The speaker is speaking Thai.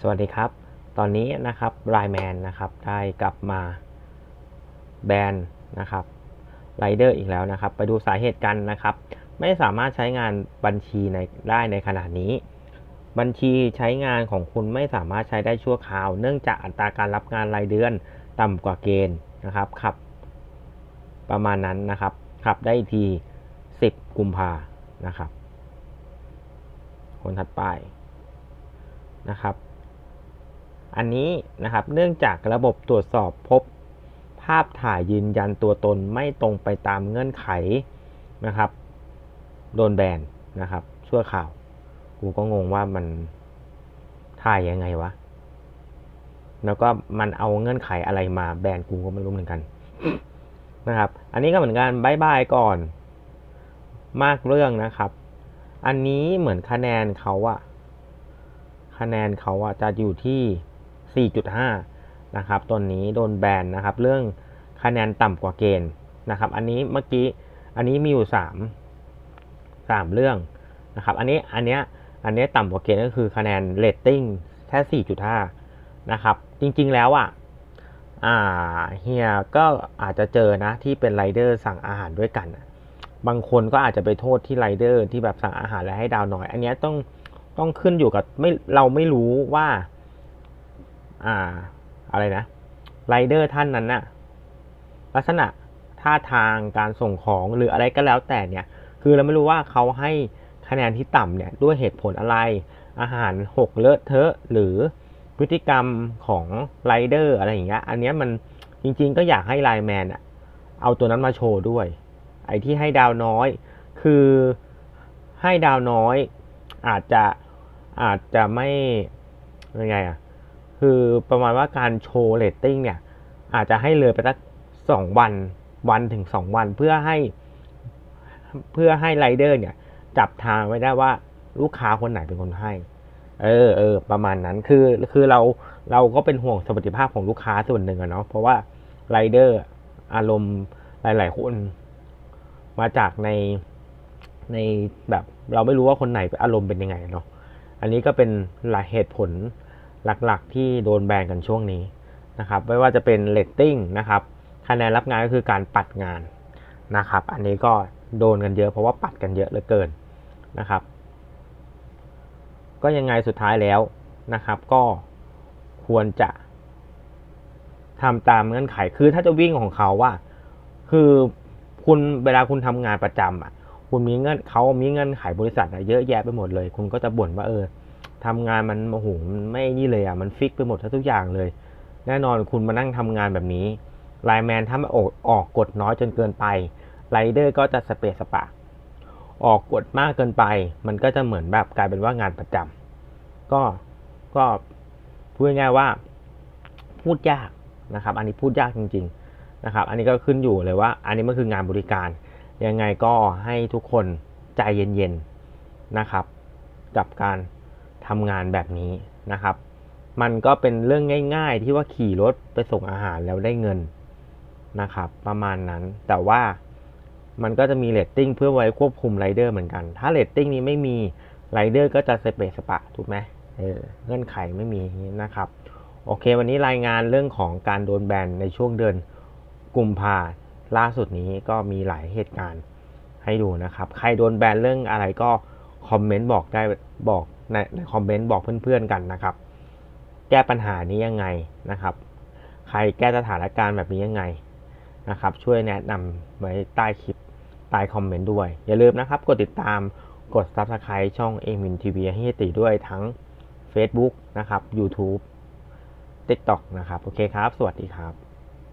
สวัสดีครับ ตอนนี้นะครับไ i แมนนะครับได้กลับมาแบนนะครับไรเดอร์อีกแล้วนะครับ ไปดูสาเหตุกันนะครับ ไม่สามารถใช้งานบัญชีในได้ในขณะนี้ บัญชีใช้งานของคุณไม่สามารถใช้ได้ชั่วคราว เนื่องจากอัตราการรับงานรายเดือนต่ำกว่าเกณฑ์นะครับขับ ประมาณนั้นนะครับขับได้ที 10 กุมภานะครับ คนถัดไปนะครับ อันนี้นะครับเนื่องจากระบบตรวจสอบพบ ภาพถ่ายยืนยันตัวตนไม่ตรงไปตามเงื่อนไขนะครับ โดนแบนนะครับชั่วข่าวกูก็งงว่ามันถ่ายยังไงวะ แล้วก็มันเอาเงื่อนไขอะไรมาแบนกูก็ไม่รู้เหมือนกันนะครับ อันนี้ก็เหมือนกันบายบายก่อน มากเรื่องนะครับ อันนี้เหมือนคะแนนเขาอะคะแนนเขาอะจะอยู่ที่ 4.5 นะครับตัวนี้โดนแบนนะครับ เรื่องคะแนนต่ำกว่าเกณฑ์นะครับ อันนี้เมื่อกี้อันนี้มีอยู่ 3 3 เรื่องนะครับ อันนี้อันเนี้ยอันเนี้ยต่ำกว่าเกณฑ์ก็คือคะแนนเรตติ้งแค่ 4.5 นะครับ จริงๆแล้วอะอ่าเฮียก็อาจจะเจอนะที่เป็นไรเดอร์สั่งอาหารด้วยกัน บางคนก็อาจจะไปโทษที่ไรเดอร์ที่แบบสั่งอาหารแล้วให้ดาวน้อย อันเนี้ยต้องต้องขึ้นอยู่กับไม่เราไม่รู้ว่า อ่า อะไรนะไรเดอร์ท่านนั้นน่ะ ลักษณะท่าทางการส่งของหรืออะไรก็แล้วแต่เนี่ย คือเราไม่รู้ว่าเขาให้คะแนนที่ต่ำเนี่ยด้วยเหตุผลอะไร อาหารหกเลอะเทอะหรือพฤติกรรมของไรเดอร์อะไรอย่างเงี้ย อันเนี้ยมันจริงๆก็อยากให้ไลแมนอะเอาตัวนั้นมาโชว์ด้วย ไอ้ที่ให้ดาวน้อย คือให้ดาวน้อยอาจจะอาจจะไม่ยังไงอะ คือประมาณว่าการโชว์เรตติ้งเนี่ย อาจจะให้เลยไปสักสองวันวันถึงสองวันเพื่อให้ เพื่อให้ไรเดอร์เนี่ย จับทางไว้ได้ว่าลูกค้าคนไหนเป็นคนให้ เออเออประมาณนั้นคือคือเราเราก็เป็นห่วงสวัสดิภาพของลูกค้าส่วนหนึ่งอะเนาะเพราะว่าไรเดอร์อารมณ์หลาย ๆ คน มาจากในในแบบ เราไม่รู้ว่าคนไหนอารมณ์เป็นยังไงเนาะอันนี้ก็เป็นหลายเหตุผล หลักๆ ที่โดนแบนกันช่วงนี้นะครับไม่ว่าจะเป็นเลตติ้งนะครับคะแนนรับงานก็คือการปัดงานนะครับ อันนี้ก็โดนกันเยอะเพราะว่าปัดกันเยอะเหลือเกินนะครับ ก็ยังไงสุดท้ายแล้วนะครับ ก็ควรจะทำตามเงื่อนไขคือถ้าจะวิ่งของเขาว่า คือคุณเวลาคุณทำงานประจำอะ คุณมีเงื่อนเขามีเงื่อนไขบริษัทอะเยอะแยะไปหมดเลย คุณก็จะบ่นว่าเออ ทำงานมันโอ้โหมันไม่นี่เลยอะมันฟิกไปหมดทุกอย่างเลย แน่นอนคุณมานั่งทำงานแบบนี้ไลแมนถ้ามาออกออกกฎน้อยจนเกินไปไรเดอร์ก็จะสเปซสปะ ออกกฎมากเกินไป มันก็จะเหมือนแบบกลายเป็นว่างานประจำก็ก็พูดง่ายว่าพูดยากนะครับ อันนี้พูดยากจริง ๆนะครับ อันนี้ก็ขึ้นอยู่เลยว่า อันนี้มันคืองานบริการยังไงก็ให้ทุกคนใจเย็นๆนะครับ กับการ ทำงานแบบนี้นะครับ มันก็เป็นเรื่องง่าย ๆ ที่ว่าขี่รถไปส่งอาหารแล้วได้เงินนะครับ ประมาณนั้นแต่ว่ามันก็จะมีเรตติ้งเพื่อไว้ควบคุมไรเดอร์เหมือนกัน ถ้าเรตติ้งนี้ไม่มีไรเดอร์ก็จะสเปซสปะถูกไหมเออเงื่อนไขไม่มีนะครับ โอเค วันนี้รายงานเรื่องของการโดนแบนในช่วงเดือนกุมภาล่าสุดนี้ก็มีหลายเหตุการณ์ให้ดูนะครับ ใครโดนแบนเรื่องอะไรก็คอมเมนต์บอกได้บอก ในในคอมเมนต์บอกเพื่อนๆกันนะครับ แก้ปัญหานี้ยังไงนะครับ ใครแก้สถานการณ์แบบนี้ยังไงนะครับ ช่วยแนะนำไว้ใต้คลิปใต้คอมเมนต์ด้วย อย่าลืมนะครับ กดติดตามกด Subscribe ช่องเอมินทีวีให้ติด้วยทั้ง Facebook นะครับ YouTube TikTok นะครับ โอเคครับ สวัสดีครับ